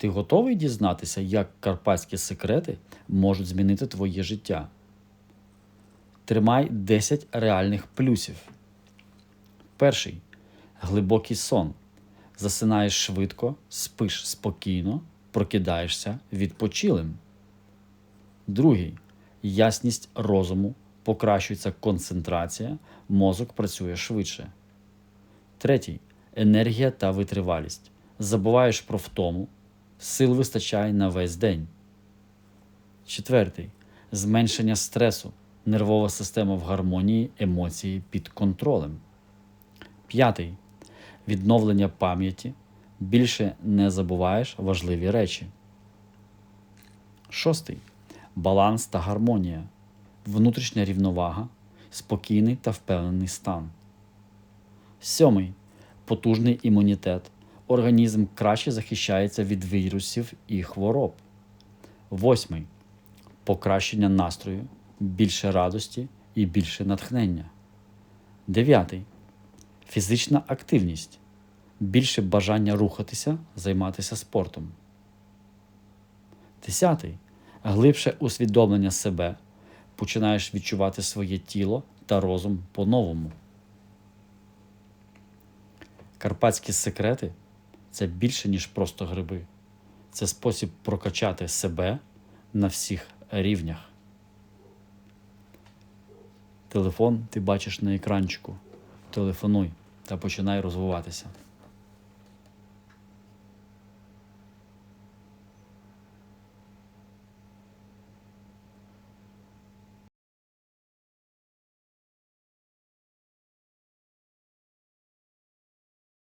Ти готовий дізнатися, як карпатські секрети можуть змінити твоє життя? Тримай 10 реальних плюсів. Перший глибокий сон. Засинаєш швидко, спиш спокійно, прокидаєшся відпочилим. Другий ясність розуму, покращується концентрація, мозок працює швидше. Третій енергія та витривалість. Забуваєш про втому, сил вистачає на весь день. Четвертий зменшення стресу, нервова система в гармонії, емоції під контролем. П'ятий відновлення пам'яті. Більше не забуваєш важливі речі. Шостий баланс та гармонія, внутрішня рівновага, спокійний та впевнений стан. Сьомий потужний імунітет. Організм краще захищається від вірусів і хвороб. Восьмий покращення настрою, більше радості і більше натхнення. Дев'ятий фізична активність, більше бажання рухатися, займатися спортом. Десятий глибше усвідомлення себе, починаєш відчувати своє тіло та розум по-новому. Карпатські секрети це більше, ніж просто гриби. Це спосіб прокачати себе на всіх рівнях. Телефон ти бачиш на екранчику. Телефонуй та починай розвиватися.